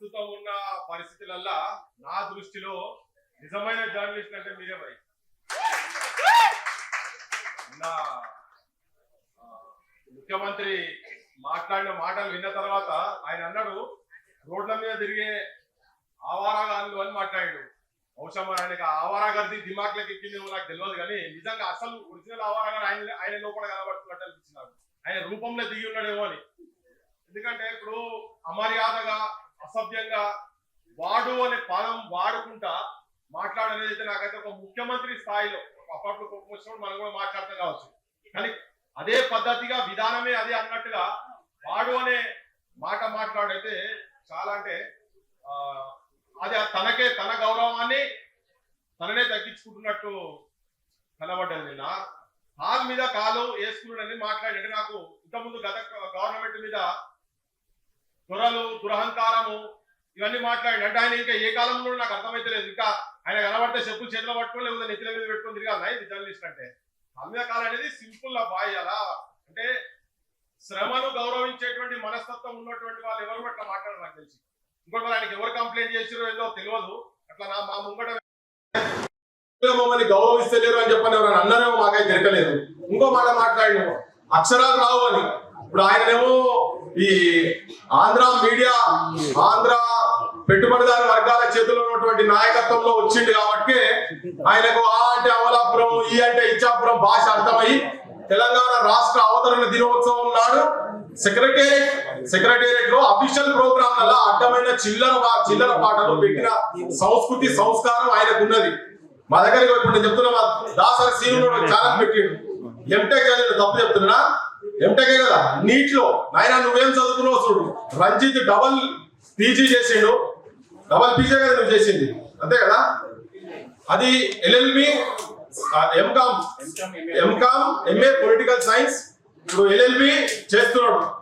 ప్రస్తుతం ఉన్న పరిస్థితులల్లా నా దృష్టిలో నిజమైన జర్నలిస్ట్ అంటే మీరే మరి. నా ముఖ్యమంత్రి మాట్లాడిన మాటలు విన్న తర్వాత ఆయన అన్నాడు రోడ్ల మీద తిరిగే ఆవారాగాళ్ళు అని మాట్లాడాడు. బహుశా మరి ఆయనకి ఆ ఆవారాగర్ది దిమాక్లకి ఎక్కిందేమో నాకు తెలియదు కానీ నిజంగా అసలు ఒరిజినల్ ఆవారాగా ఆయన ఆయన లోపల కనబడుతున్నట్టు అనిపించింది ఆయన రూపంలో దిగి ఉన్నాడేమో అని. ఎందుకంటే ఇప్పుడు అమర్యాదగా అసభ్యంగా వాడు అనే పదం వాడుకుంటా మాట్లాడనేది అయితే నాకైతే ఒక ముఖ్యమంత్రి స్థాయిలో అప్పట్లో కోపం వచ్చినప్పుడు మనం కూడా మాట్లాడతాం కావచ్చు. కానీ అదే పద్ధతిగా విధానమే అదే అన్నట్టుగా వాడు అనే మాట మాట్లాడైతే చాలా అంటే అది తనకే తన గౌరవాన్ని తననే తగ్గించుకుంటున్నట్టు కనబడ్డది నిన్న కాలు మీద కాలు వేసుకున్నాడని మాట్లాడి నాకు ఇంతకుముందు గత గవర్నమెంట్ మీద త్వరలు దురహంకారము ఇవన్నీ మాట్లాడి అంటే ఆయన ఇంకా ఏ కాలంలో నాకు అర్థమైతే ఇంకా ఆయన కనబడితే చెప్పులు చేతిలో పట్టుకొని లేదా నెత్తిల మీద పెట్టుకొని తిరగాలి. ఇది జర్నలిస్ట్ అంటే కాలం అనేది సింపుల్ బాయ్ అలా అంటే శ్రమను గౌరవించేటువంటి మనస్తత్వం ఉన్నటువంటి వాళ్ళు ఎవరు అట్లా మాట్లాడారు నాకు తెలిసి. ఇంకోటి మరి ఆయనకి ఎవరు కంప్లైంట్ చేసిరో ఏదో తెలియదు. అట్లా నా మా ముంగట మమ్మల్ని గౌరవిస్తలేరు అని చెప్పని ఎవరైనా అన్నారేమో మాకైతే తిరగలేదు. ఇంకో మాట మాట్లాడినేమో అక్షరాలు రావు అని. ఇప్పుడు ఆయనేమో ఈ ఆంధ్ర మీడియా ఆంధ్ర పెట్టుబడిదారు వర్గాల చేతిలో ఉన్నటువంటి నాయకత్వంలో వచ్చింది కాబట్టి ఆయనకు ఆ అంటే అమలాపురం ఈ అంటే ఇచ్చాపురం భాష అర్థమై తెలంగాణ రాష్ట్ర అవతరణ దినోత్సవం నాడు సెక్రటేరియట్ సెక్రటేరియట్లో అఫీషియల్ ప్రోగ్రామ్ వల్ల అడ్డమైన చిల్లర చిల్లర పాటలు పెట్టిన సంస్కృతి సంస్కారం ఆయనకు ఉన్నది మా దగ్గర ఇప్పుడు నేను చెప్తున్నా దాసరి సీను ఛానల్ పెట్టిండు. ఎంటెక్ చదివిన తప్పు చెప్తున్నా. ఎంటెకే కదా నీట్లో నాయన నువ్వేం చదువుకున్నావు చూడు. రంజిత్ డబల్ పీజీ చేసిండు. డబల్ పీజీ కదా నువ్వు చేసింది. అంతే కదా? అది LLB MCom. MCom MA political science. ఇప్పుడు ఎల్ఎల్బి చేస్తున్నాడు.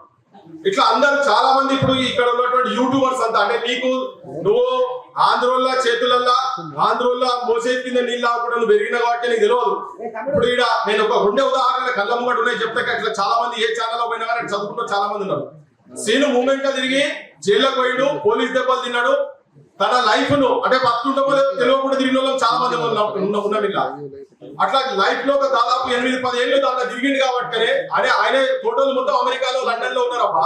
ఇట్లా అందరు చాలా మంది ఇప్పుడు ఇక్కడ ఉన్నటువంటి యూట్యూబర్స్ అంతా అంటే నీకు నువ్వు ఆంధ్రోల్లా చేతులల్లా ఆంధ్రోల్లా మోసే కింద నీళ్ళు కూడా నువ్వు పెరిగిన కాబట్టి నీకు తెలియదు. ఇప్పుడు ఇక్కడ నేను ఒక రెండే ఉదాహరణ కళ్ళ ముంగట ఉన్నాయి చెప్తే ఇట్లా చాలా మంది ఏ ఛానల్ పోయినా కానీ చదువుకుంటూ చాలా మంది ఉన్నారు. సీను మూమెంట్గా తిరిగి జైల్లో పోయిడు పోలీస్ దెబ్బలు తిన్నాడు. తన లైఫ్ను అంటే బతుకుంటామో లేదో తెలియకుండా తిరిగిన వాళ్ళు చాలా మంది ఉన్నాం ఇలా అట్లా లైఫ్లో ఒక దాదాపు ఎనిమిది పది ఏళ్ళు దాంట్లో తిరిగింది కాబట్టి అనే ఆయన ఫోటోలు మొత్తం అమెరికాలో లండన్లో ఉన్నారప్ప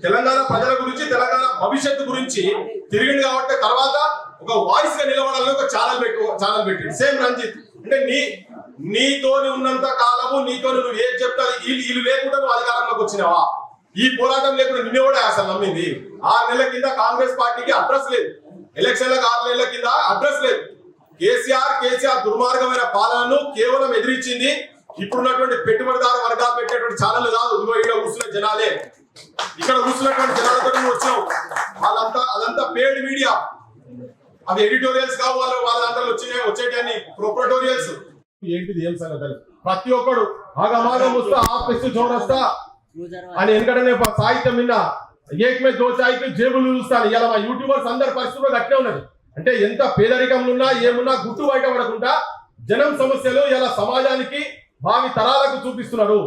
తెలంగాణ ప్రజల గురించి తెలంగాణ భవిష్యత్తు గురించి తిరిగింది కాబట్టి తర్వాత ఒక వాయిస్గా నిలబడాలని ఒక ఛానల్ పెట్టి ఛానల్ పెట్టింది సేమ్ రంజిత్. అంటే నీ నీతోని ఉన్నంత కాలము నీతో నువ్వు ఏం చెప్తావు వీళ్ళు వీళ్ళు లేకుండా నువ్వు అధికారంలోకి వచ్చినావా? ఈ పోరాటం లేకుండా నిన్ను కూడా అసలు నమ్మింది? ఆరు నెలల కింద కాంగ్రెస్ పార్టీకి అడ్రస్ లేదు. ఎలక్షన్లకు ఆరు నెలల కింద అడ్రస్ లేదు. కేసీఆర్ కేసీఆర్ దుర్మార్గమైన పాలనను కేవలం ఎదిరించింది ఇప్పుడున్నటువంటి పెట్టుబడిదారు వర్గాలు పెట్టేటువంటి ఛానల్ కాదు. ఇదిగో ఇక్కడ కూర్చున్న జనాలే. ఇక్కడ కూర్చున్నటువంటి జనాలతో నువ్వు వాళ్ళంతా అదంతా పేడ్ మీడియా అది ఎడిటోరియల్స్ కావు వాళ్ళు వాళ్ళ దాంట్లో వచ్చేటాన్ని ప్రొపరటోరియల్స్ ఏంటిది ఏం సంగతి? ప్రతి ఒక్కడు ఆగమాగం వస్తా ఆఫీస్ చూడొస్తా అని ఎందుకంటే నేను సాహిత్యం నిన్న ఏకమే దోచాయికి జేబులు చూస్తాను. ఇలా మా యూట్యూబర్స్ అందరి పరిస్థితుల్లో గట్టే ఉన్నది. అంటే ఎంత పేదరికంలో ఉన్నా ఏమున్నా గుట్టు బయట పడకుండా జనం సమస్యలు ఇలా సమాజానికి భావి తరాలకు చూపిస్తున్నారు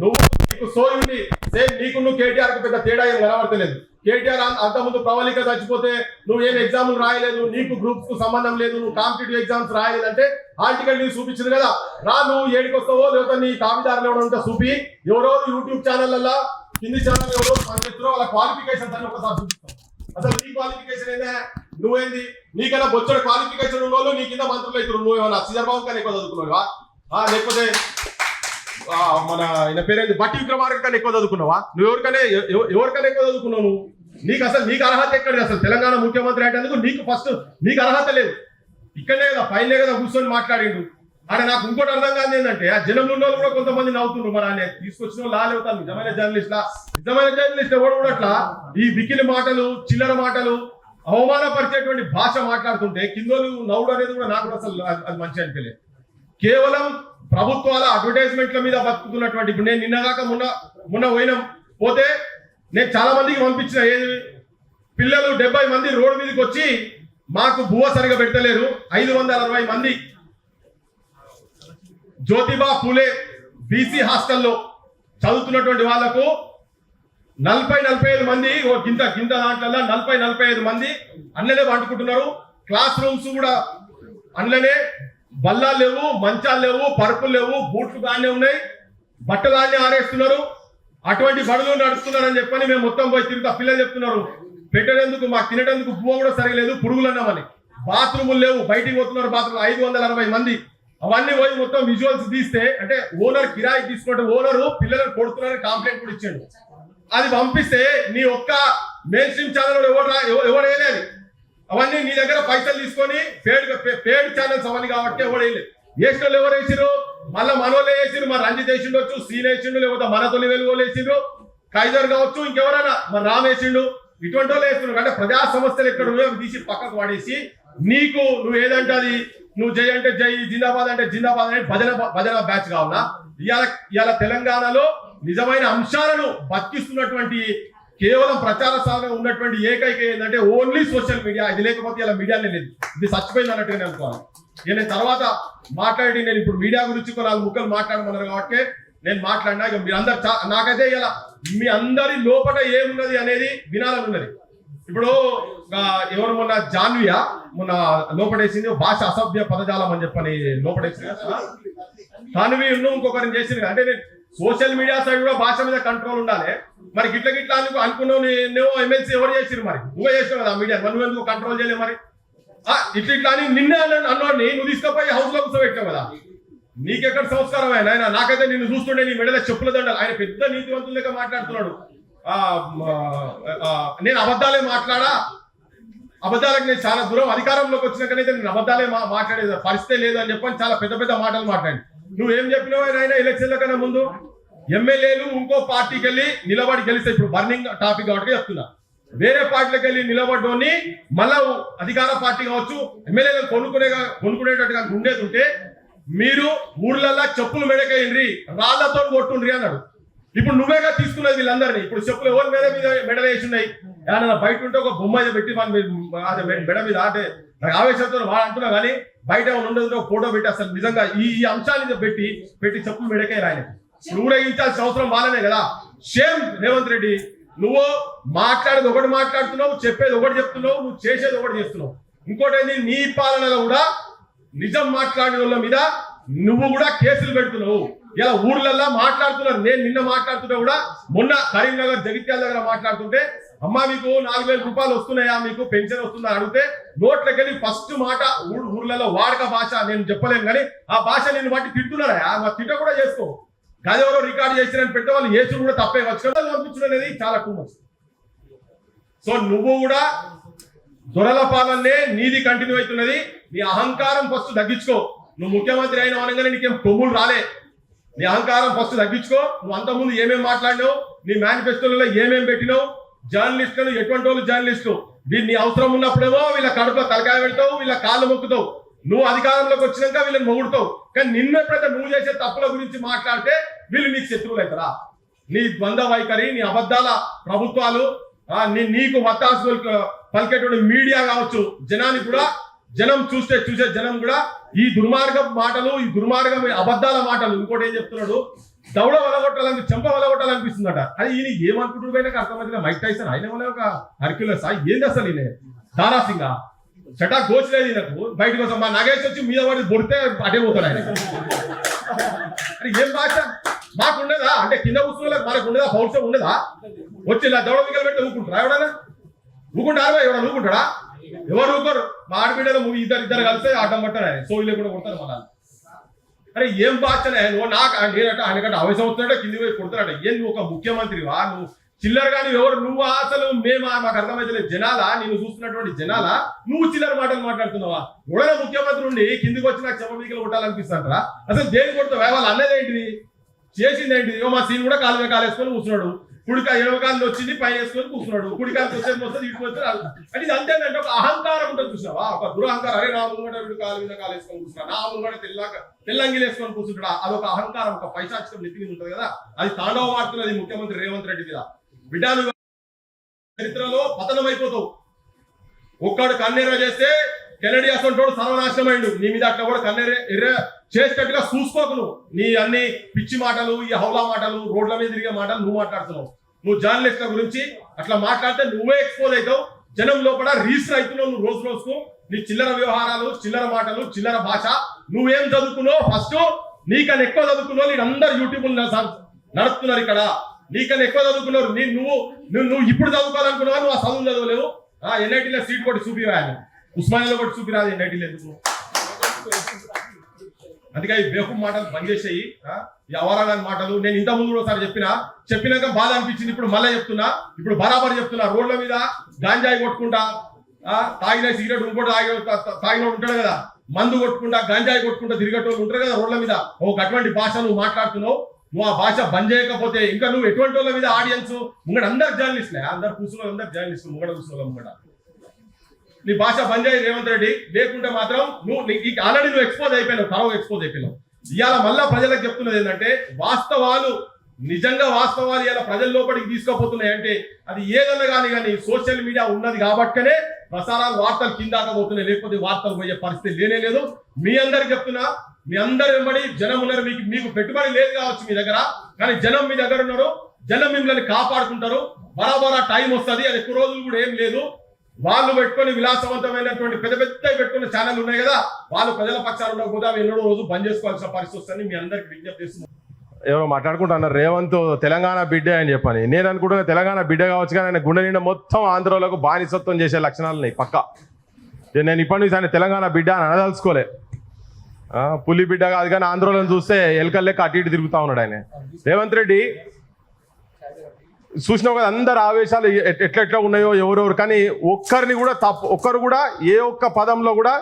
నువ్వు నీకు సోయుండి సేమ్ నీకు నువ్వు కేటీఆర్ పెద్ద తేడా ఏం కనబడతలేదు. కేటీఆర్ అంతకుముందు ప్రవళిక చచ్చిపోతే నువ్వు ఏం ఎగ్జామ్లు రాయలేదు నీకు గ్రూప్స్కు సంబంధం లేదు నువ్వు కాంపిటేటివ్ ఎగ్జామ్స్ రాయలేదంటే ఆర్టికల్ నీకు చూపించింది కదా. రా నువ్వు ఏడికొస్తావో లేకపోతే నీ కాగిదారులు ఎవడో ఉంటే చూపి. ఎవరెవరు యూట్యూబ్ ఛానళ్ళల్లో కింది ఛానల్ ఎవరో పనిచేస్తారో వాళ్ళ క్వాలిఫికేషన్ అని ఒకసారి చూపిస్తాం. అసలు నీ క్వాలిఫికేషన్ ఏందే? నువ్వేంది? నీకన్నా బొచ్చడు క్వాలిఫికేషన్ ఉన్న వాళ్ళు నీ కింద మంత్రులు అవుతారు నువ్వు ఏమన్నా శ్రీధర్బాబు కన్నా ఎక్కువ చదువుకున్నావా? లేకపోతే మన ఆయన పేరేంది? బట్టి విక్రమార్క కన్నా ఎక్కువ చదువుకున్నావా? నువ్వు ఎవరికనే ఎవరికైనా ఎక్కువ చదువుకున్నావు నువ్వు? నీకు అసలు నీకు అర్హత ఎక్కడ అసలు? తెలంగాణ ముఖ్యమంత్రి అంటే నీకు ఫస్ట్ నీకు అర్హత లేదు. ఇక్కడనే కదా పైన కదా కూర్చొని మాట్లాడిండు. ఆయన నాకు ఇంకోటి అర్థం కాదు ఏంటంటే ఆ జనంలో ఉన్న వాళ్ళు కూడా కొంతమంది నవ్వుతుండ్రు మరి ఆయన తీసుకొచ్చిన వాళ్ళు లాలేవుతారు నిజమైన జర్నలిస్ట్ నిజమైన జర్నలిస్ట్ ఎవరు కూడా అట్లా? ఈ వికిలి మాటలు చిల్లర మాటలు అవమానపరిచేటువంటి భాష మాట్లాడుతుంటే కిందోలు నవ్వుడు అనేది కూడా నాకు అసలు అది- మంచి అనిపించలేదు. కేవలం ప్రభుత్వాల అడ్వర్టైజ్మెంట్ల మీద బతుకుతున్నటువంటి ఇప్పుడు నేను నిన్నగాక మొన్న మొన్న పోయినాం. పోతే నేను చాలా మందికి పంపించిన ఏది? పిల్లలు డెబ్బై మంది రోడ్డు మీదకి వచ్చి మాకు భువ సరిగా పెట్టలేరు ఐదు వందల అరవై మంది. జ్యోతిబా పూలే బీసీ హాస్టల్లో చదువుతున్నటువంటి వాళ్ళకు నలభై నలభై ఐదు మంది ఓ గింత గింత దాంట్లో నలభై నలభై ఐదు మంది అన్ననే వండుకుంటున్నారు క్లాస్ రూమ్స్ కూడా అన్నలే బల్లాలు లేవు మంచాలు లేవు పరుపులు లేవు బూట్లు కానీ ఉన్నాయి. బట్టలు కానీ ఆరేస్తున్నారు. అటువంటి బడులు నడుస్తున్నారని చెప్పని మేము మొత్తం పోయి తిరుగుతా పిల్లలు చెప్తున్నారు. పెట్టేందుకు మాకు తినేటందుకు భూమ కూడా సరిగలేదు పురుగులు అన్నామని. బాత్రూములు లేవు బయటికి పోతున్నారు బాత్రూమ్ ఐదు వందల అరవై మంది. అవన్నీ పోయి మొత్తం విజువల్స్ తీస్తే అంటే ఓనర్ కిరాయి తీసుకుంటే ఓనరు పిల్లలను కొడుతున్నారని కంప్లైంట్ కూడా ఇచ్చాడు. అది పంపిస్తే నీ ఒక్క మెయిన్ స్ట్రీమ్ ఛానల్ ఎవరు రా- వేయలేదు. అవన్నీ నీ దగ్గర పైసలు తీసుకొని పేడ్ పేడ్ ఛానల్స్ అవన్నీ కాబట్టి ఎవరు వేయలేదు. వేసిన వాళ్ళు ఎవరు వేసిరు మళ్ళీ మనోళ్ళు వేసిరు మరి రంజిత్ వేసిండొచ్చు సీన్ వేసిండు లేకపోతే మన తొలి వెలుగు వేసిండ్రు. కైజర్ కావచ్చు ఇంకెవరైనా. మరి రామ్ వేసిండు. ఇటువంటి వాళ్ళు వేస్తున్నారు. అంటే ప్రజా సమస్యలు ఎక్కడ ఉన్నాయో తీసి పక్కకు పడేసి నీకు నువ్వు ఏదంటే అది నువ్వు జై అంటే జై జిందాబాద్ అంటే జిందాబాద్ అనేది భజన భజన బ్యాచ్ కావాలా? ఇవాళ ఇవాళ తెలంగాణలో నిజమైన అంశాలను బతికిస్తున్నటువంటి కేవలం ప్రచార సాధన ఉన్నటువంటి ఏకైక ఏంటంటే ఓన్లీ సోషల్ మీడియా. ఇది లేకపోతే ఇలా మీడియానే లేదు. ఇది చచ్చిపోయింది అన్నట్టుగా నేను అనుకోవాలి. ఇక నేను తర్వాత మాట్లాడి నేను ఇప్పుడు మీడియా గురించి కొన్ని నాలుగు ముక్కలు మాట్లాడమన్నారు కాబట్టి నేను మాట్లాడినా ఇక మీరు అందరు చా- నాకైతే ఇలా మీ అందరి లోపల ఏమున్నది అనేది వినాలని ఉన్నది. ఇప్పుడు ఎవరు మొన్న జాన్వియా మొన్న లోపడేసింది భాష అసభ్య పదజాలం అని చెప్పని లోపడేసింది కదా. తన్వి ఇంకొకరిని చేసింది. అంటే నేను సోషల్ మీడియా సైడ్ కూడా భాష మీద కంట్రోల్ ఉండాలి. మరి గిట్ల గిట్ల అనుకో అనుకున్నావు నీ- ఎమ్మెల్సీ ఎవరు చేసిరు మరి? నువ్వే చేసినావు కదా మీడియా. నువ్వు ఎందుకు కంట్రోల్ చేయలేవు మరి? ఆ, ఇట్లా ఇట్లా అని నిన్నే అన్నాడు నువ్వు తీసుకుపోయి హౌస్లో కూర్చోబెట్టావు కదా. నీకెక్కడ సంస్కారం ఆయన? ఆయన నాకైతే నిన్ను చూస్తుండే నీ మెడల చెప్పుల దండాలి. ఆయన పెద్ద నీతివంతుల లెక్క మాట్లాడుతున్నాడు. నేను అబద్ధాలే మాట్లాడా? అబద్ధాలకు నేను చాలా దూరం. అధికారంలోకి వచ్చినాకనైతే నేను అబద్ధాలే మా మాట్లాడేది. పరిస్థితే లేదు అని చెప్పని చాలా పెద్ద పెద్ద మాటలు మాట్లాడి నువ్వేం చెప్పినావు ఆయన ఎలక్షన్ల కన్నా ముందు? ఎమ్మెల్యేలు ఇంకో పార్టీకి వెళ్ళి నిలబడి గెలిస్తే ఇప్పుడు బర్నింగ్ టాపిక్ కాబట్టి చెప్తున్నా. వేరే పార్టీలకు వెళ్ళి నిలబడ్డోని మళ్ళా అధికార పార్టీ కావచ్చు ఎమ్మెల్యేలు కొనుక్కునే కొనుక్కునేటట్టుగా ఉండేది ఉంటే మీరు ఊర్లల్లా చెప్పులు మెడకేయండి రాళ్ళతో కొట్టుండ్రి అన్నాడు. ఇప్పుడు నువ్వేగా తీసుకున్నది వీళ్ళందరినీ. ఇప్పుడు చెప్పులు ఎవరి మీద మీద మెడ వేసి ఉన్నాయి? ఏమన్నా బయట ఉంటే ఒక బొమ్మ అయితే పెట్టి మన అదే మెడ మీద ఆటే. నాకు ఆవేశంతో వాడు అంటున్నా కానీ బయట ఏమైనా ఉండదు ఒక ఫోటో పెట్టి అసలు నిజంగా ఈ అంశాన్ని పెట్టి పెట్టి చెప్పులు మెడకే రాయని నువ్వు ఊరేగించాల్సిన అవసరం వాళ్ళనే కదా. షేమ్ రేవంత్ రెడ్డి నువ్వు మాట్లాడేది ఒకటి మాట్లాడుతున్నావు చెప్పేది ఒకటి చెప్తున్నావు నువ్వు చేసేది ఒకటి చేస్తున్నావు. ఇంకోటి ఏంది? నీ పాలనలో కూడా నిజం మాట్లాడిన వాళ్ళ మీద నువ్వు కూడా కేసులు పెడుతున్నావు. ఇలా ఊర్లల్లో మాట్లాడుతున్నారు. నేను నిన్న మాట్లాడుతుంటే కూడా మొన్న కరీంనగర్ జగిత్యాల దగ్గర మాట్లాడుతుంటే అమ్మా మీకు నాలుగు వేల రూపాయలు వస్తున్నాయా మీకు? పెన్షన్ వస్తుందా? అడిగితే నోట్లకెళ్ళి ఫస్ట్ మాట ఊర్లలో వాడక భాష నేను చెప్పలేను కానీ ఆ భాష నేను బట్టి తింటున్నారా మా తిట్ట కూడా చేసుకో. గదెవరో రికార్డు చేసిరని పెట్టే వాళ్ళు ఏసుడు కూడా తప్పే. వచ్చు పంపించడం అనేది చాలా టూ సో నువ్వు కూడా దొరల పాలనే నీది కంటిన్యూ అవుతున్నది. నీ అహంకారం ఫస్ట్ తగ్గించుకో. నువ్వు ముఖ్యమంత్రి అయిన అనగానే నీకేం కొమ్ములు రాలే. నీ అహంకారం ఫస్ట్ తగ్గించుకో. నువ్వు అంతకుముందు ఏమేమి మాట్లాడినావు? నీ మేనిఫెస్టోలలో ఏమేమి పెట్టినావు? జర్నలిస్టులు ఎటువంటి వాళ్ళు జర్నలిస్టు వీళ్ళు అవసరం ఉన్నప్పుడేమో వీళ్ళ కడుపులో తలకాయ పెడతావు వీళ్ళ కాళ్ళు మొక్కుతావు. నువ్వు అధికారంలోకి వచ్చినాక వీళ్ళని మొగుడుతావు. కానీ నిన్న ఎప్పుడైతే నువ్వు చేసే తప్పుల గురించి మాట్లాడితే వీళ్ళు నీకు శత్రువులు అవుతారా? నీ ద్వంద్వ వైఖరి నీ అబద్ధాల ప్రభుత్వాలు నీ నీకు వత్తాసు పలికేటువంటి మీడియా కావచ్చు జనానికి కూడా జనం చూస్తే చూసే జనం కూడా ఈ దుర్మార్గం మాటలు ఈ దుర్మార్గం అబద్ధాల మాటలు. ఇంకోటి ఏం చెప్తున్నాడు? దౌడ వలగొట్టాలని చెంప వలగొట్టాలనిపిస్తుందట. అది ఈయన ఏమనుకుంటుడు పోయినా అర్థమైతే మైక్ టైసన్ ఆయన వల్ల ఒక హర్క్యులస్ ఏంది అసలు ఈయన? దారాసింగ చటా గోచలేదు ఈయనకు. బయటకు వస్తాం మా నగేష్ వచ్చి మీద పడి బొడితే అటే పోతాడు ఆయన. అరే ఏం భాష? మాకు ఉండదా అంటే కింద కూర్చున్న మనకు ఉండదా పౌరుషం ఉండదా? వచ్చి ఇలా దౌడ మిగలు పెట్టి ఊకుంటారా ఎవడన్నా? ఊకుంటారా? ఎవడన్నా ఊకుంటాడా? ఎవరు ఊరుకోరు. మా ఇద్దరు ఇద్దరు కలిస్తే ఆటం పట్టారు సోయిలే కూడా కొడతారు మన అరే ఏం బాధ్యనే నువ్వు నాకు నేనట ఆయనకంటే ఆవేశం వస్తున్నాడో కింది పోయి కొడతాడు ఏం నువ్వు ఒక ముఖ్యమంత్రివా నువ్వు చిల్లర కానీ ఎవరు నువ్వు అసలు మేము మాకు అర్థమైతే జనాలా? నేను చూస్తున్నటువంటి జనాలా? నువ్వు చిల్లర మాటలు మాట్లాడుతున్నావా? ఎవడైనా ముఖ్యమంత్రి ఉండి కిందికి వచ్చి నాకు చెమ మీకలు కొట్టాలనిపిస్తాంటారా అసలు దేని కొడుతావు? వాళ్ళు అన్నది ఏంటిది? చేసింది ఏంటిది? ఓ మా సీన్ కూడా కాలువే కాలేసుకొని కూర్చున్నాడు. కుడిక ఎడమ వచ్చింది పైన వేసుకొని కూర్చున్నాడు. కుడికాలు వచ్చేది వస్తుంది ఇటు వచ్చి అంటే ఇది అంతేనంటే ఒక అహంకారం ఉంటుంది చూసావా? ఒక దురహంకారం. అరే నా ముంగట వీడు కాలు మీద కాలు వేసుకొని కూర్చున్నా. నా ముంగట తెల్లగా తెల్లంగిలు వేసుకొని కూర్చుంటాడు? అదొక అహంకారం ఒక పైశాచికం నెత్తి మీద ఉంటుంది కదా. అది తాండవం ఆడుతున్నది ముఖ్యమంత్రి రేవంత్ రెడ్డి మీద. బిడ్డాను చరిత్రలో పతనం అయిపోతావు ఒక్కడు కన్నెర చేస్తే కెనడి అసంటోడు సర్వనాశనమైండు. నీ మీద అట్లా కూడా కన్నెర ఎర్ర చేసేటట్టుగా చూసుకోకు నువ్వు. నీ అన్ని పిచ్చి మాటలు ఈ హౌలా మాటలు రోడ్ల మీద తిరిగే మాటలు నువ్వు మాట్లాడుతున్నావు. నువ్వు జర్నలిస్ట్ల గురించి అట్లా మాట్లాడితే నువ్వే ఎక్స్పోజ్ అవుతావు. జనం లోపల రీసర్ అవుతున్నావు నువ్వు రోజు రోజుకు. నీ చిల్లర వ్యవహారాలు చిల్లర మాటలు చిల్లర భాష నువ్వేం చదువుకున్నావు ఫస్ట్ నీకన్నా ఎక్కువ చదువుకున్నావు నేను అందరు యూట్యూబ్ నడుస్తున్నారు ఇక్కడ. నీకన్నా ఎక్కువ చదువుకున్నారు నీ నువ్వు నువ్వు నువ్వు ఇప్పుడు చదువుకోవాలనుకున్నావు నువ్వు ఆ చదువు చదవలేవు. ఎన్ఐటీలో సీట్ కొట్టి చూపిరాను ఉస్మానియాలో కొట్టి చూపిరాదు ఎన్ఐటీలో ఎందుకు? అందుకే ఈ బేహు మాటలు బంద్ చేసేయి ఆ? ఈ అవరాలని మాటలు. నేను ఇంత ముందు కూడా ఒకసారి చెప్పిన చెప్పినాక బాధ అనిపించింది. ఇప్పుడు మళ్ళీ చెప్తున్నా ఇప్పుడు బరాబర్ చెప్తున్నా. రోడ్ల మీద గాంజాయి కొట్టుకుంటా ఆ, తాగిన సిగరెట్ ఇంకోటి తాగి తాగిన ఉంటాడు కదా. మందు కొట్టుకుంటా గంజాయి కొట్టుకుంటా తిరిగేటోళ్ళు ఉంటారు కదా రోడ్ల మీద. ఒక అటువంటి భాష నువ్వు మాట్లాడుతున్నావు. నువ్వు ఆ భాష బంద్ చేయకపోతే ఇంకా నువ్వు ఎటువంటి వాళ్ళ మీద ఆడియన్స్? ముంగడ అందరు జర్నలిస్ట్లే అందరు కూర్చున్న అందరు జర్నలిస్టులు ముంగడ కూర్చున్న ముంగడ నీ భాష బంద్ చేయి రేవంత్ రెడ్డి. లేకుంటే మాత్రం నువ్వు ఆల్రెడీ నువ్వు ఎక్స్పోజ్ అయిపోయినావు తరవ ఎక్స్పోజ్ అయిపోయినావు. ఇవాళ మళ్ళా ప్రజలకు చెప్తున్నది ఏంటంటే వాస్తవాలు నిజంగా వాస్తవాలు ఇలా ప్రజల లోపలికి తీసుకుపోతున్నాయి అంటే అది ఏదన్నా కానీ కానీ సోషల్ మీడియా ఉన్నది కాబట్టనే ప్రసారాలు వార్తలు కిందాక పోతున్నాయి. లేకపోతే వార్తలు పోయే పరిస్థితి లేనే లేదు. మీ అందరికి చెప్తున్నా మీ అందరు వెంబడి జనం ఉన్నారు. మీకు మీకు పెట్టుబడి లేదు కావచ్చు మీ దగ్గర కానీ జనం మీ దగ్గర ఉన్నారు. జనం మిమ్మల్ని కాపాడుకుంటారు. బరాబరా టైం వస్తుంది. అది ఎక్కువ రోజులు కూడా ఏం లేదు. వాళ్ళు పెట్టుకొని విలాసవంతమైనటువంటి పెద్ద పెద్ద పెట్టుకున్న ఛానల్ ఉన్నాయి కదా వాళ్ళు ప్రజల పక్షాలు ఉండకపోతే అవి ఎన్నో రోజు బంద్ చేసుకోవాల్సిన పరిస్థితి వస్తుంది మీ అందరికి విజ్ఞప్తి చేస్తున్నాను మాట్లాడుకుంటున్నారు రేవంత్ తెలంగాణ బిడ్డ అని చెప్పని. నేను అనుకుంటున్నా తెలంగాణ బిడ్డ కావచ్చు కానీ ఆయన గుండె నిండా మొత్తం ఆంధ్రలోకి బానిసత్వం చేసే లక్షణాలు ఉన్నాయి పక్క. నేను ఇప్పటి నుంచి ఆయన తెలంగాణ బిడ్డ అని అనదలుచుకోలే. పులి బిడ్డ కాదు కానీ ఆంధ్రలో చూస్తే ఎలకల్ లెక్క అటు ఇటు తిరుగుతా ఉన్నాడు ఆయన. రేవంత్ రెడ్డి చూసినావు కదా అందరు ఆవేశాలు ఎట్- ఎట్లెట్లా ఉన్నాయో ఎవరెవరు కానీ ఒక్కరిని కూడా తప్పు ఒక్కరు కూడా ఏ ఒక్క పదంలో కూడా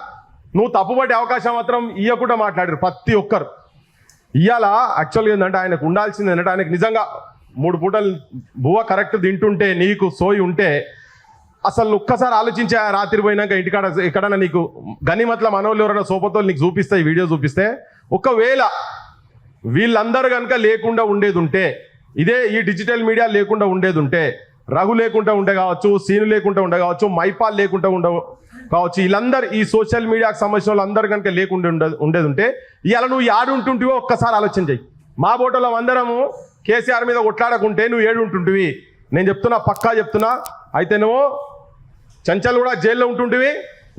నువ్వు తప్పుపడే అవకాశం మాత్రం ఇవ్వకుండా మాట్లాడారు ప్రతి ఒక్కరు. ఇవాళ యాక్చువల్గా ఏంటంటే ఆయనకు ఉండాల్సింది ఏంటంటే ఆయనకు నిజంగా మూడు పూటలు బువ్వ కరెక్ట్ తింటుంటే నీకు సోయి ఉంటే అసలు ఒక్కసారి ఆలోచించే రాత్రి పోయినాక ఇంటికాడ ఎక్కడన్నా నీకు గనిమట్ల మనోళ్ళు ఎవరైనా సోపతో నీకు చూపిస్తే ఈ వీడియో చూపిస్తే ఒకవేళ వీళ్ళందరూ కనుక లేకుండా ఉండేది ఉంటే ఇదే ఈ డిజిటల్ మీడియా లేకుండా ఉండేది ఉంటే రఘు లేకుండా ఉండే కావచ్చు సీను లేకుండా ఉండే కావచ్చు మైపాల్ లేకుండా ఉండ కావచ్చు వీళ్ళందరూ ఈ సోషల్ మీడియాకి సంబంధించిన వాళ్ళందరూ కనుక లేకుండా ఉండే ఉండేది ఉంటే ఇలా నువ్వు ఏడు ఉంటుంటివో ఒక్కసారి ఆలోచన చెయ్యి. మా బోటలో అందరము కేసీఆర్ మీద కొట్లాడకుంటే నువ్వు ఏడు ఉంటుంటివి. నేను చెప్తున్నా పక్కా చెప్తున్నా అయితే నువ్వు చంచల్ కూడా జైల్లో ఉంటుంటివి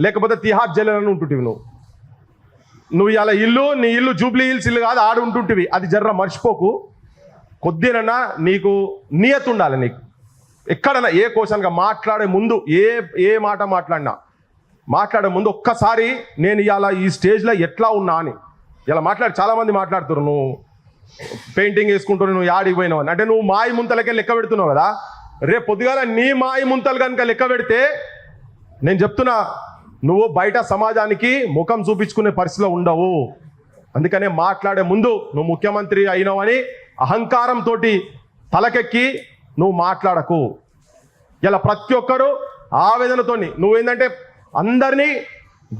లేకపోతే తిహార్ జైల్లో ఉంటుంటివి నువ్వు. నువ్వు ఇలా ఇల్లు నీ ఇల్లు జూబ్లీ హిల్స్ ఇల్లు కాదు ఆడు ఉంటుంటివి. అది జర్ర మర్చిపోకు. కొద్దినన్నా నీకు నియత ఉండాలి నీకు. ఎక్కడన్నా ఏ క్వశ్చన్గా మాట్లాడే ముందు ఏ ఏ మాట మాట్లాడినా మాట్లాడే ముందు ఒక్కసారి నేను ఇవాళ ఈ స్టేజ్లో ఎట్లా ఉన్నా అని. ఇలా మాట్లాడి చాలామంది మాట్లాడుతున్నారు నువ్వు పెయింటింగ్ వేసుకుంటున్నావు నువ్వు యాడికి పోయినావు అని. అంటే నువ్వు మాయి ముంతలకే లెక్క పెడుతున్నావు కదా. రేపు పొద్దుగాల నీ మాయి ముంతలు కనుక లెక్క పెడితే నేను చెప్తున్నా నువ్వు బయట సమాజానికి ముఖం చూపించుకునే పరిస్థితిలో ఉండవు. అందుకనే మాట్లాడే ముందు నువ్వు ముఖ్యమంత్రి అయినావని అహంకారంతో తలకెక్కి నువ్వు మాట్లాడకు. ఇలా ప్రతి ఒక్కరు ఆవేదనతోని నువ్వేంటంటే అందరినీ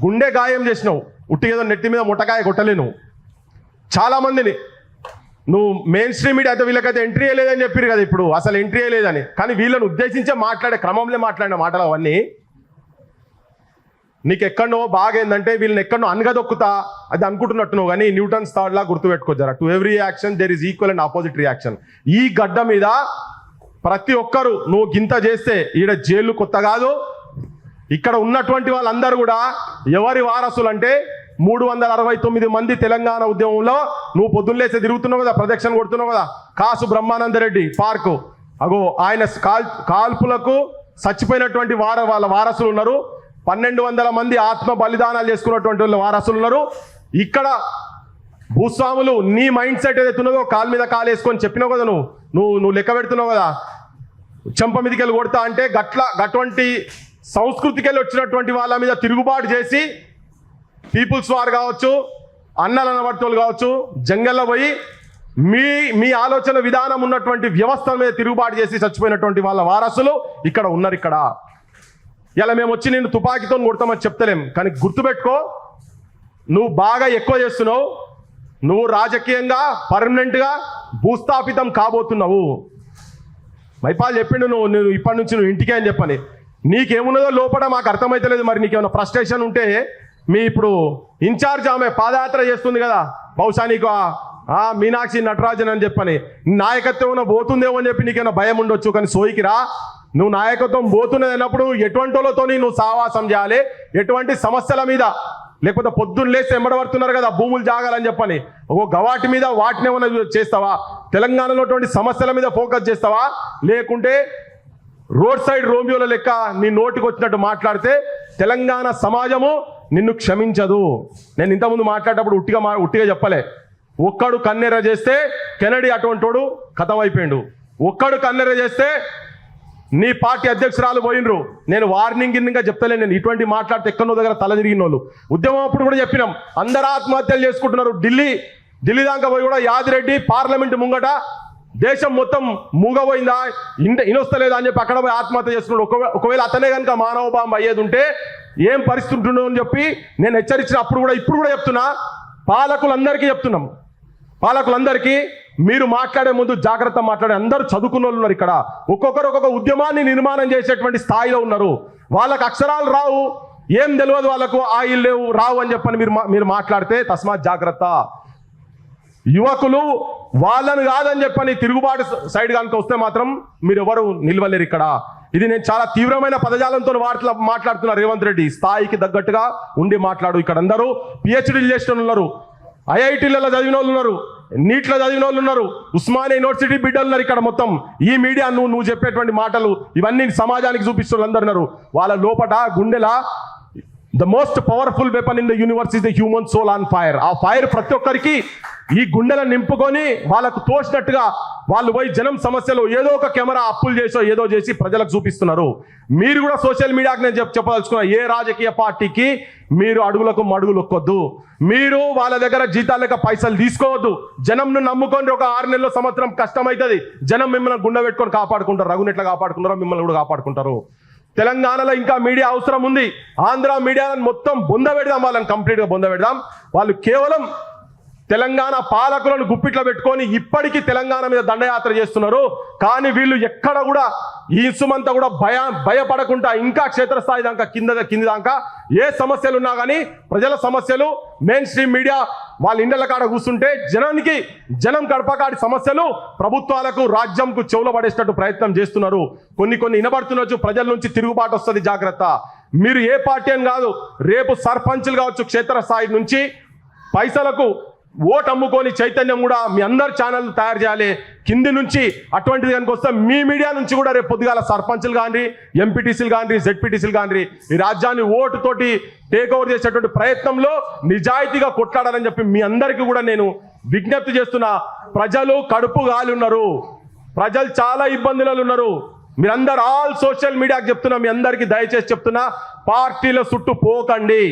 గుండె గాయం చేసినావు. ఉట్టి ఏదో మీద ముట్టకాయ కొట్టలే నువ్వు. చాలామందిని నువ్వు మెయిన్ స్ట్రీమ్ మీడియా అయితే వీళ్ళకైతే ఎంట్రీ లేదని చెప్పారు కదా ఇప్పుడు. అసలు ఎంట్రీ లేదని. కానీ వీళ్ళని ఉద్దేశించే మాట్లాడే క్రమంలో మాట్లాడిన మాటలు అవన్నీ. నీకు ఎక్కడో బాగేందంటే ఏంటంటే వీళ్ళని ఎక్కడో అనగదొక్కుతా అది అనుకుంటున్నట్టు కానీ Newton's third law గుర్తుపెట్టుకోజారా to every action there is equal and opposite reaction ఈ గడ్డ మీద ప్రతి ఒక్కరు నువ్వు గింత చేస్తే ఈడ జైలు కొత్త కాదు. ఇక్కడ ఉన్నటువంటి వాళ్ళందరూ కూడా ఎవరి వారసులు అంటే మూడు వందల అరవై తొమ్మిది మంది తెలంగాణ ఉద్యమంలో నువ్వు పొద్దున్నేసి తిరుగుతున్నావు కదా ప్రదక్షిణ కొడుతున్నావు కదా. కాసు బ్రహ్మానందరెడ్డి పార్కు. అగో ఆయన కాల్ కాల్పులకు చచ్చిపోయినటువంటి వార వాళ్ళ వారసులు ఉన్నారు. పన్నెండు వందల మంది ఆత్మ బలిదానాలు చేసుకున్నటువంటి వాళ్ళ వారసులు ఉన్నారు. ఇక్కడ భూస్వాములు నీ మైండ్ సెట్ ఏదైతే ఉన్నదో కాలు మీద కాలు వేసుకొని చెప్పినావు కదా నువ్వు? నువ్వు నువ్వు లెక్క పెడుతున్నావు కదా? చెంప మీదకి వెళ్ళి కొడతా అంటే గట్ల గటువంటి సంస్కృతికి వెళ్ళి వచ్చినటువంటి వాళ్ళ మీద తిరుగుబాటు చేసి పీపుల్స్ వార్ కావచ్చు అన్నల అనబడుతులు కావచ్చు జంగల్లో పోయి మీ మీ ఆలోచన విధానం ఉన్నటువంటి వ్యవస్థల మీద తిరుగుబాటు చేసి చచ్చిపోయినటువంటి వాళ్ళ వారసులు ఇక్కడ ఉన్నారు ఇక్కడ. ఇలా మేము వచ్చి నేను తుపాకీతో కొడతామని చెప్తలేం. కానీ గుర్తుపెట్టుకో నువ్వు బాగా ఎక్కువ చేస్తున్నావు. నువ్వు రాజకీయంగా పర్మనెంట్గా భూస్థాపితం కాబోతున్నావు. మైపాల్ చెప్పిండు నువ్వు నేను ఇప్పటి నుంచి నువ్వు ఇంటికే అని చెప్పని. నీకేమున్నదో లోపల మాకు అర్థమైతలేదు. మరి నీకేమైనా ఫ్రస్ట్రేషన్ ఉంటే మీ ఇప్పుడు ఇన్ఛార్జ్ ఆమె పాదయాత్ర చేస్తుంది కదా. బహుశా నీకు ఆ మీనాక్షి నటరాజన్ అని చెప్పని. నాయకత్వం పోతుందేమో అని చెప్పి నీకేమైనా భయం ఉండొచ్చు. కానీ సోయికి రా. నువ్వు నాయకత్వం పోతున్నది అన్నప్పుడు ఎటువంటి వాళ్ళతోని నువ్వు సావాసం చేయాలి? ఎటువంటి సమస్యల మీద? లేకపోతే పొద్దున్న లేస్తే ఎంబడబడుతున్నారు కదా భూములు జాగాలని చెప్పని. ఒక గవాటి మీద వాటిని ఏమైనా చేస్తావా? తెలంగాణలో సమస్యల మీద ఫోకస్ చేస్తావా? లేకుంటే రోడ్ సైడ్ రోమియోల లెక్క నీ నోటికి వచ్చినట్టు మాట్లాడితే తెలంగాణ సమాజము నిన్ను క్షమించదు. నేను ఇంతకుముందు మాట్లాడేటప్పుడు ఉట్టిగా మా ఉట్టిగా చెప్పలే. ఒక్కడు కన్నెర చేస్తే కెనడి అటువంటి వాడు ఒక్కడు కన్నెర చేస్తే నీ పార్టీ అధ్యక్షురాలు పోయినరు. నేను వార్నింగ్ కింద చెప్తలే నేను ఇటువంటి మాట్లాడితే ఎక్కడో దగ్గర తల తిరిగిన వాళ్ళు. ఉద్యమం అప్పుడు కూడా చెప్పినాం. అందరు ఆత్మహత్యలు చేసుకుంటున్నారు. ఢిల్లీ ఢిల్లీ దాకా పోయి కూడా యాదిరెడ్డి పార్లమెంట్ ముంగట దేశం మొత్తం మూగపోయిందా ఇంట ఇనొస్తలేదా అని చెప్పి అక్కడ పోయి ఆత్మహత్య చేసుకున్నాడు. ఒకవేళ అతనే కనుక మానవ బాంబు అయ్యేది ఉంటే ఏం పరిస్థితి ఉంటుందో అని చెప్పి నేను హెచ్చరించిన అప్పుడు కూడా ఇప్పుడు కూడా చెప్తున్నా. పాలకులందరికీ చెప్తున్నాం. పాలకులందరికీ మీరు మాట్లాడే ముందు జాగ్రత్త మాట్లాడే అందరూ చదువుకున్న వాళ్ళు ఉన్నారు ఇక్కడ. ఒక్కొక్కరు ఒక్కొక్క ఉద్యమాన్ని నిర్మాణం చేసేటువంటి స్థాయిలో ఉన్నారు. వాళ్ళకు అక్షరాలు రావు. ఏం తెలియదు వాళ్ళకు ఆయిల్ లేవు రావు అని చెప్పని మీరు మా- మీరు మాట్లాడితే తస్మాత్ జాగ్రత్త. యువకులు వాళ్ళని కాదని చెప్పని తిరుగుబాటు సైడ్ కనుక వస్తే మాత్రం మీరు ఎవరు నిలవలేరు ఇక్కడ. ఇది నేను చాలా తీవ్రమైన పదజాలంతో వాటిలో మాట్లాడుతున్నా రేవంత్ రెడ్డి. స్థాయికి తగ్గట్టుగా ఉండి మాట్లాడు ఇక్కడ అందరూ. పిహెచ్డీలు చేసిన ఉన్నారు. ఐఐటీలలో చదివిన వాళ్ళు ఉన్నారు. నీట్లో చదివిన వాళ్ళు ఉన్నారు. ఉస్మానియా యూనివర్సిటీ బిడ్డలు ఉన్నారు ఇక్కడ మొత్తం. ఈ మీడియా నువ్వు నువ్వు చెప్పేటువంటి మాటలు ఇవన్నీ సమాజానికి చూపిస్తున్నారు అందరున్నారు వాళ్ళ లోపట గుండెల the most powerful weapon in the universe is the human soul on fire ఆ ఫైర్ ప్రతి ఒక్కరికి ఈ గుండెలను నింపుకొని వాళ్ళకు తోచినట్టుగా వాళ్ళు పోయి జనం సమస్యలు ఏదో ఒక కెమెరా అప్పులు చేసో ఏదో చేసి ప్రజలకు చూపిస్తున్నారు. మీరు కూడా సోషల్ మీడియాకి నేను చెప్ చెప్పదలుచుకున్నా ఏ రాజకీయ పార్టీకి మీరు అడుగులకు మడుగులు ఒక్కొద్దు. మీరు వాళ్ళ దగ్గర జీతాలకు పైసలు తీసుకోవద్దు. జనంను నమ్ముకొని ఒక ఆరు నెలల సంవత్సరం కష్టమవుతుంది. జనం మిమ్మల్ని గుండె పెట్టుకొని కాపాడుకుంటారు. రఘుని కాపాడుకుంటారో మిమ్మల్ని కూడా కాపాడుకుంటారు. తెలంగాణలో ఇంకా మీడియా అవసరం ఉంది. ఆంధ్ర మీడియాలను మొత్తం బొంద పెడదాం వాళ్ళని కంప్లీట్గా బొంద పెడదాం. వాళ్ళు కేవలం తెలంగాణ పాలకులను గుప్పిట్లో పెట్టుకొని ఇప్పటికీ తెలంగాణ మీద దండయాత్ర చేస్తున్నారు. కానీ వీళ్ళు ఎక్కడ కూడా ఈ సుమంతా కూడా భయ భయపడకుండా ఇంకా క్షేత్రస్థాయి దాకా కింద కింది దాకా ఏ సమస్యలు ఉన్నా కానీ ప్రజల సమస్యలు మెయిన్ స్ట్రీమ్ మీడియా వాళ్ళ ఇండ్ల కాడ కూర్చుంటే జనానికి జనం గడపకాడి సమస్యలు ప్రభుత్వాలకు రాజ్యంకు చెవులో ప్రయత్నం చేస్తున్నారు. కొన్ని కొన్ని వినబడుతున్నచ్చు ప్రజల నుంచి తిరుగుబాటు వస్తుంది జాగ్రత్త. మీరు ఏ పార్టీ అని కాదు రేపు సర్పంచ్లు కావచ్చు క్షేత్రస్థాయి నుంచి పైసలకు ఓటు అమ్ముకొని చైతన్యం కూడా మీ అందరు ఛానల్ తయారు చేయాలి. కింది నుంచి అటువంటిది కనుక వస్తే మీ మీడియా నుంచి కూడా రేపు పొద్దుగాల సర్పంచ్లు కానీ ఎంపీటీసీలు కానీ జెడ్పీటీసీలు కానీ ఈ రాజ్యాన్ని ఓటుతోటి టేక్ ఓవర్ చేసేటువంటి ప్రయత్నంలో నిజాయితీగా కొట్లాడాలని చెప్పి మీ అందరికీ కూడా నేను విజ్ఞప్తి చేస్తున్నా. ప్రజలు కడుపు గాలి ఉన్నారు ప్రజలు చాలా ఇబ్బందులలో ఉన్నారు. మీరందరూ ఆల్ సోషల్ మీడియాకి చెప్తున్నా మీ అందరికీ దయచేసి చెప్తున్నా పార్టీల చుట్టూ పోకండి.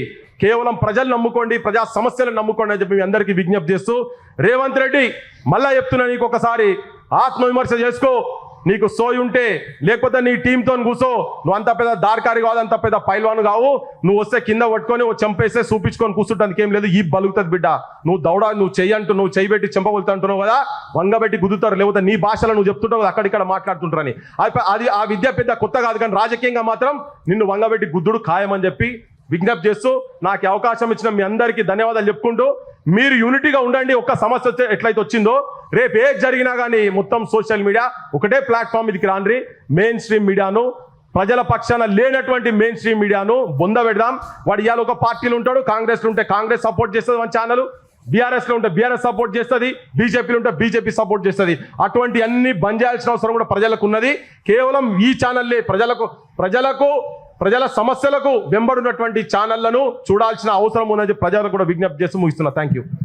కేవలం ప్రజలు నమ్ముకోండి ప్రజా సమస్యలను నమ్ముకోండి అని చెప్పి మీ అందరికీ విజ్ఞప్తి చేస్తూ రేవంత్ రెడ్డి మళ్ళా చెప్తున్నా నీకు ఒకసారి ఆత్మవిమర్శ చేసుకో నీకు సోయి ఉంటే లేకపోతే నీ టీంతో కూసో నువ్వు అంత పెద్ద దార్కారి కాదు అంత పెద్ద పైల్వాను కావు నువ్వు వస్తే కింద పట్టుకొని ఓ చంపేస్తే చూపించుకొని కూర్చుంటానికి ఏం లేదు ఈ బలుగుతుంది బిడ్డ. నువ్వు దౌడ నువ్వు చెయ్యి అంటూ నువ్వు చెయ్యి పెట్టి చెంపగొలుతా అంటున్నావు కదా వంగబెట్టి గుద్దుతారు లేకపోతే నీ భాషలో నువ్వు చెప్తుంటావు అక్కడిక్కడ మాట్లాడుతుంటారని. అది ఆ విద్య పెద్ద కొత్త కాదు కానీ రాజకీయంగా మాత్రం నిన్ను వంగబెట్టి గుద్దుడు ఖాయమని చెప్పి విజ్ఞప్తి చేస్తూ నాకు అవకాశం ఇచ్చిన మీ అందరికీ ధన్యవాదాలు చెప్పుకుంటూ మీరు యూనిటీగా ఉండండి. ఒక్క సమస్య వచ్చే ఎట్లయితే వచ్చిందో రేపు ఏది జరిగినా కానీ మొత్తం సోషల్ మీడియా ఒకటే ప్లాట్ఫామ్ ఇదికి రాండ్రి. మెయిన్ స్ట్రీమ్ మీడియాను ప్రజల పక్షాన లేనటువంటి మెయిన్ స్ట్రీమ్ మీడియాను బొంద పెడదాం. వాడు ఇవాళ ఒక పార్టీలు ఉంటాడు కాంగ్రెస్లో ఉంటే కాంగ్రెస్ సపోర్ట్ చేస్తుంది మన ఛానల్ బీఆర్ఎస్లో ఉంటే బీఆర్ఎస్ సపోర్ట్ చేస్తుంది బీజేపీలో ఉంటే బీజేపీ సపోర్ట్ చేస్తుంది. అటువంటి అన్ని బంద్ చేయాల్సిన అవసరం కూడా ప్రజలకు ఉన్నది. కేవలం ఈ ఛానల్లే ప్రజలకు ప్రజలకు ప్రజల సమస్యలకు వెంబడినటువంటి ఛానళ్ళను చూడాల్సిన అవసరం ఉన్నది ప్రజలకు కూడా విజ్ఞప్తి చేస్తూ ముగిస్తున్నా. Thank you